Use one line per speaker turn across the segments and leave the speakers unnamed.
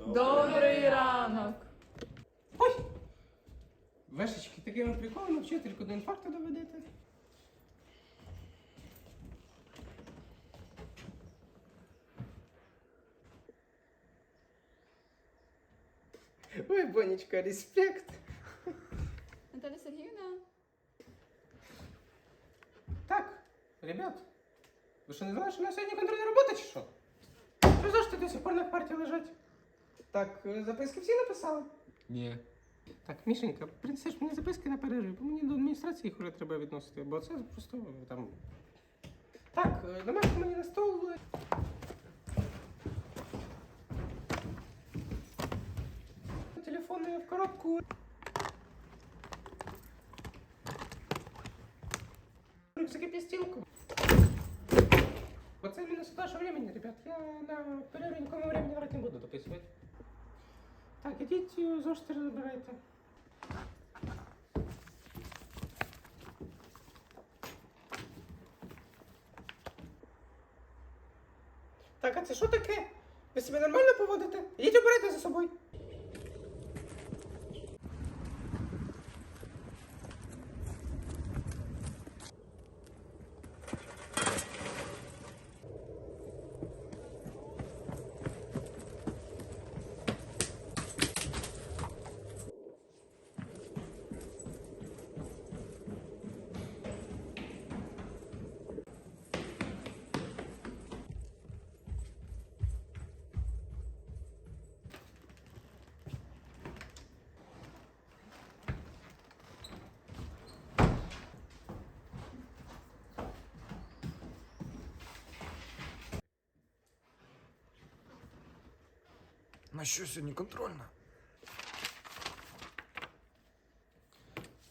Добрий ранок.
Ой! Вешечки, такими приколами вчительку до інфаркту доведете. Ой, Бонечка, респект.
Наталя Сергіївна.
Так, ребят, ви що не знали, що на сьогодні контрольна робота чи що? Що за ж ти до сих пор на парті лежать? Так, е, записки всі написали?
Ні.
Так, Мішенька, принесеш мені записки на перерив, бо мені до адміністрації їх вже треба відносити, бо це просто е, там. Так, е, домашку мені на стол. е. Телефони в коробку. Рюкзаки під стінку. Оце мінус вашого времени, ребят. Я на перерві нікому времени врати не буду дописувати. Так, ідіть е, зошити забирайте. Так, а це що таке? Ви себе нормально поводите? Ідіть обирайте за собою.
На що сьогодні контрольна?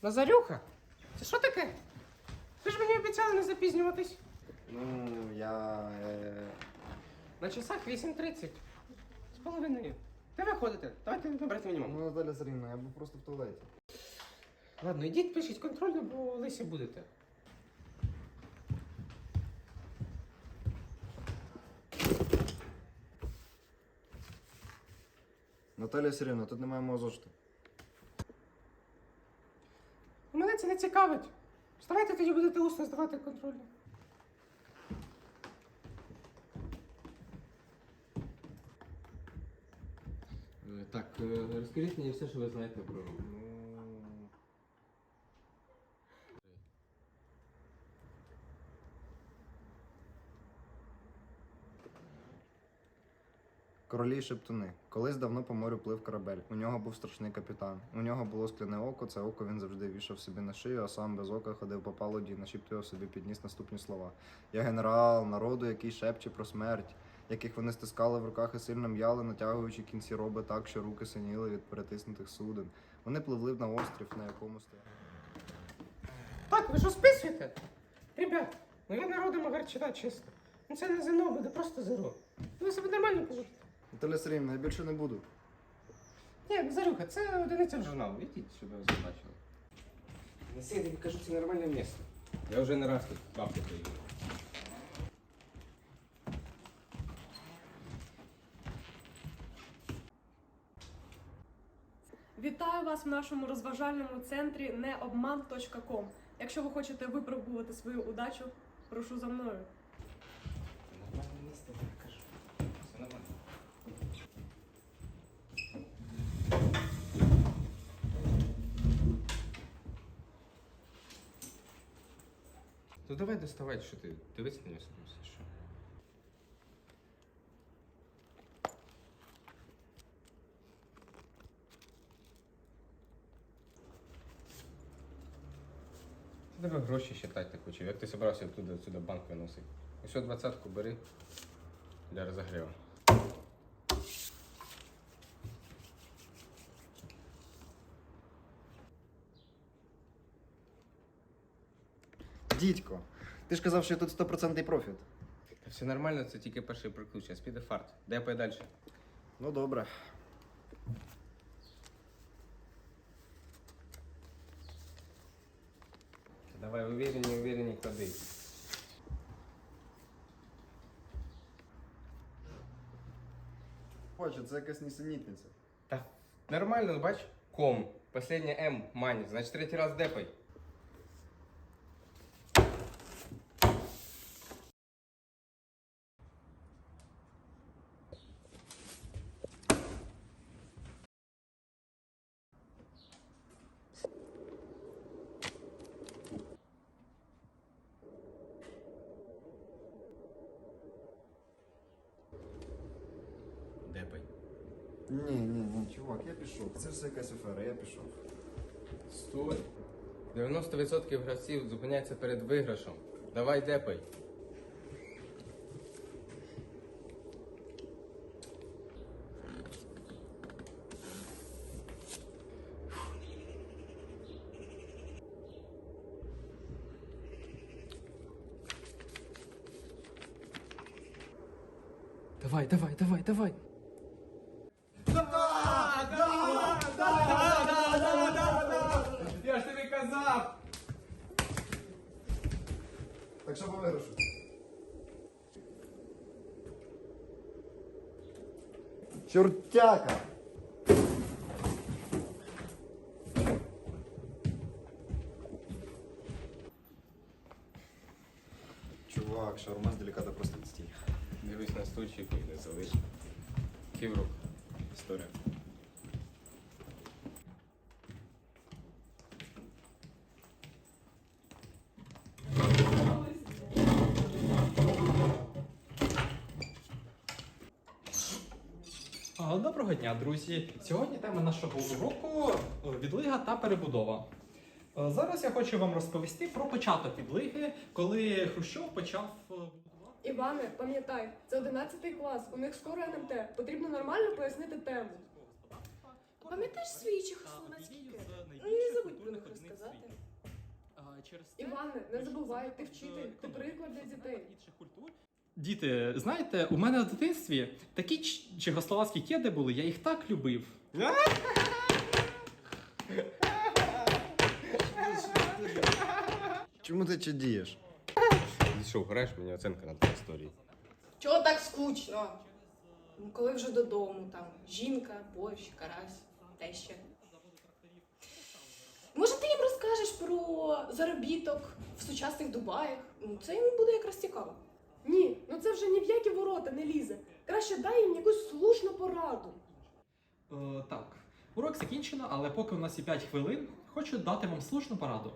Назарюха, це що таке? Ви ж мені обіцяли не запізнюватись.
Ну, я. Е...
На часах 8.30. З половиною. Де ви ходите? Давайте набрати мінімум.
Ну, Наталя Сергійовна, я був просто в туалеті.
Ладно, ідіть пишіть контрольну, бо лисі будете.
Наталя Сергійовна, тут немає мого зошиту.
Мене це не цікавить. Ставайте тоді будете усно здавати контрольну.
Так, е, розкажіть мені все, що ви знаєте про.
Королі шептуни. Колись давно по морю плив корабель. У нього був страшний капітан. У нього було скляне око, це око він завжди вішав собі на шию, а сам без ока ходив по палуді і нашіптував собі підніс наступні слова. Я генерал народу, який шепче про смерть, яких вони стискали в руках і сильно м'яли, натягуючи кінці роби так, що руки синіли від перетиснутих суден. Вони пливли на острів, на якому стояли.
Так, ви що списуєте? Ребят, ну я народом Агарчина, чесно. Ну це не ЗНО, буде просто ЗРО. Ви себе нормально поводите.
Наталя Сергійовна, я більше не буду.
Ні, Назарюха, це одиниця в журнал. Ідіть, щоб ви побачили. Неси, я тобі кажу, це нормальне місце. Я вже не раз тут бабки приїхав.
Вітаю вас в нашому розважальному центрі необман.com. Якщо ви хочете випробувати свою удачу, прошу за мною.
Нормальне місце, я кажу. Все нормально. Ну давай доставай, що ти дивись на нього все, що. Ти гроші считати не хочу. Як ти зібрався туди сюди банк виносити? Ось двадцятку бери для розогріву.
дідько. Ти ж казав, що тут 100% профіт.
Та все нормально, це тільки перший прикрут, зараз піде фарт. Де пай далі?
Ну добре.
Давай, уверені, уверені, клади.
Бачу, це якась нісенітниця.
Та нормально, ну, бач, ком. Последнє М, мані, значить третій раз депай.
Ні, ні, ні, чувак, я пішов. Це все якась афера, я пішов.
Стой. 90% гравців зупиняються перед виграшем. Давай депай.
Давай, давай, давай, давай.
Я ж тобі казав!
Так що по виграшу? Чортяка! Чувак, шаурма здалека просто відстій.
Дивись на стульчик і не залиш. Ківрук.
Історія.
А, Доброго дня, друзі. Сьогодні тема нашого уроку е, відлига та перебудова. Е, Зараз я хочу вам розповісти про початок відлиги, коли Хрущов почав е, будувати.
Іване, пам'ятай, це 11 клас, у них скоро НМТ. Потрібно нормально пояснити тему. Пам'ятаєш свої чехословацькі Ну, не забудь про них розказати.
Через це
Іване, не забувай, ти вчитель, ти приклад для дітей.
Діти, знаєте, у мене в дитинстві такі чехословацькі кеди були, я їх так любив.
Чому ти чадієш?
Ти що, граєш мені оценка на твоїй історії?
Чого так скучно? Ну, коли вже додому, там жінка, борщ, карась, теща. Може, ти їм розкажеш про заробіток в сучасних Дубаях? Ну, Це їм буде якраз цікаво.
Ні, ну це вже ні в які ворота не лізе. Краще дай їм якусь слушну пораду.
Е, так, урок закінчено, але поки у нас є 5 хвилин, хочу дати вам слушну пораду.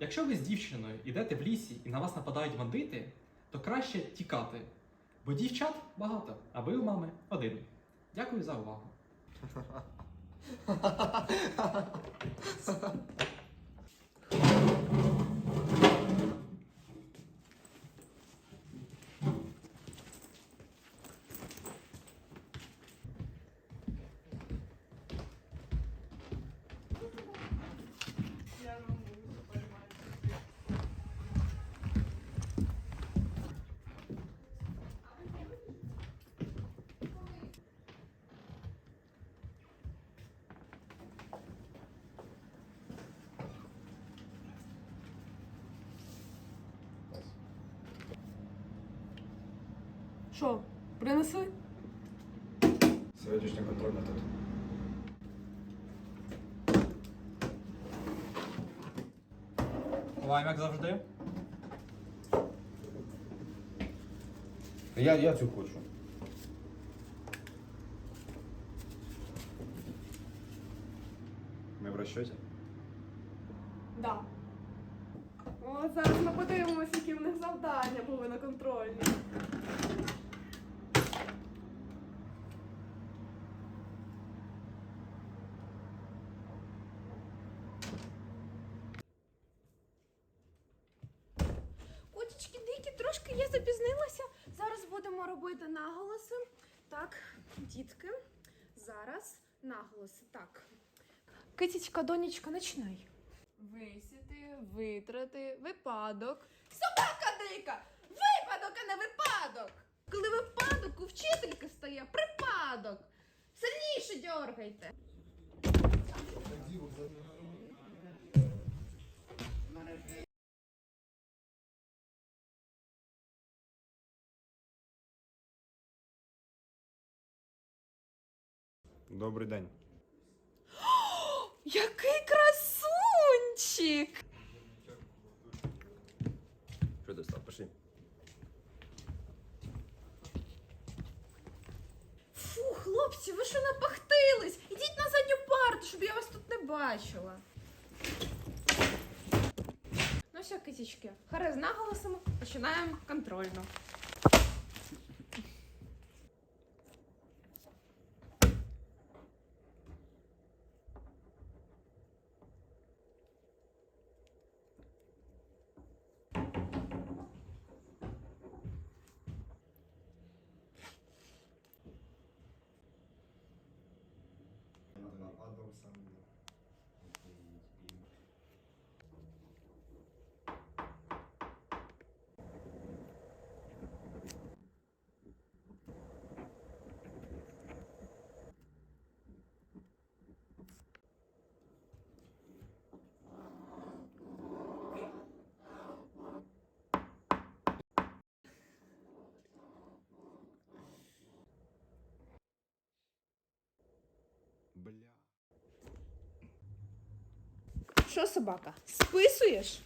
Якщо ви з дівчиною йдете в лісі і на вас нападають бандити, то краще тікати. Бо дівчат багато, а ви у мами один. Дякую за увагу.
Що, принесли?
Сьогоднішня контрольна тут.
Вам як завжди.
Я, я цю хочу.
Ми в розчоті?
Да. О, зараз ми подивимося, які в них завдання були на контрольні.
Запізнилася. Зараз будемо робити наголоси. Так, дітки, зараз наголоси. Так. Китічка, донечка, починай.
Висіти, витрати, випадок.
Собака дика! Випадок, а не випадок! Коли випадок у вчительки стає припадок. Сильніше дьоргайте.
Добрий день.
Який красунчик!
Що достав? Пиши.
Фу, хлопці, ви що напахтились? Ідіть на задню парту, щоб я вас тут не бачила. Ну все, китічки, харе з наголосом, починаємо контрольно.
сам Бля.
Що, собака, списуєш?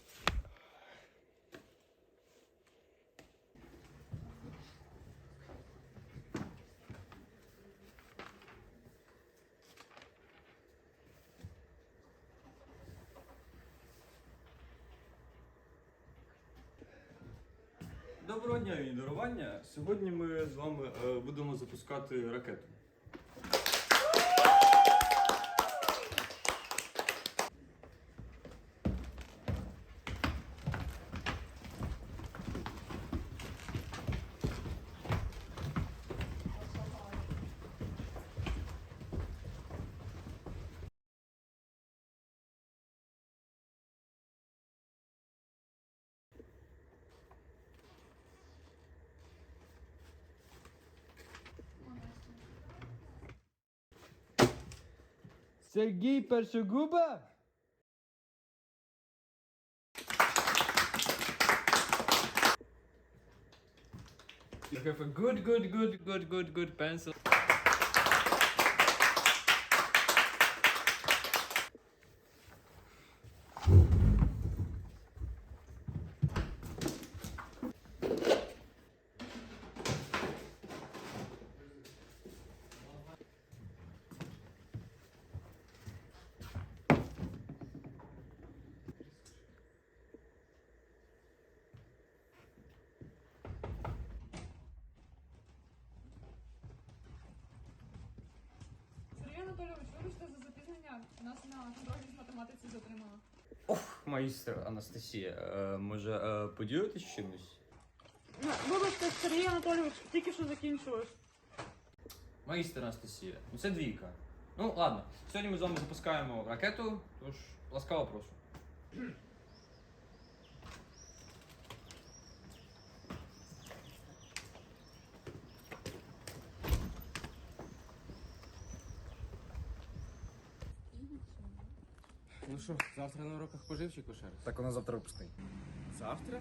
Доброго дня, і дарування. Сьогодні ми з вами е, будемо запускати ракету.
Сергій Першогуба?
You have a good, good, good, good, good, good pencil.
Нас на контрольній з математиці затримала.
Ох, майстер Анастасія, е, може е, поділитись чимось?
Вибачте, Сергій Анатолійович, тільки що закінчилось.
Майстер Анастасія, ну це двійка. Ну ладно, сьогодні ми з вами запускаємо ракету, тож ласкаво прошу.
Що, завтра на уроках поживчик лише?
Так вона завтра випускний.
Завтра?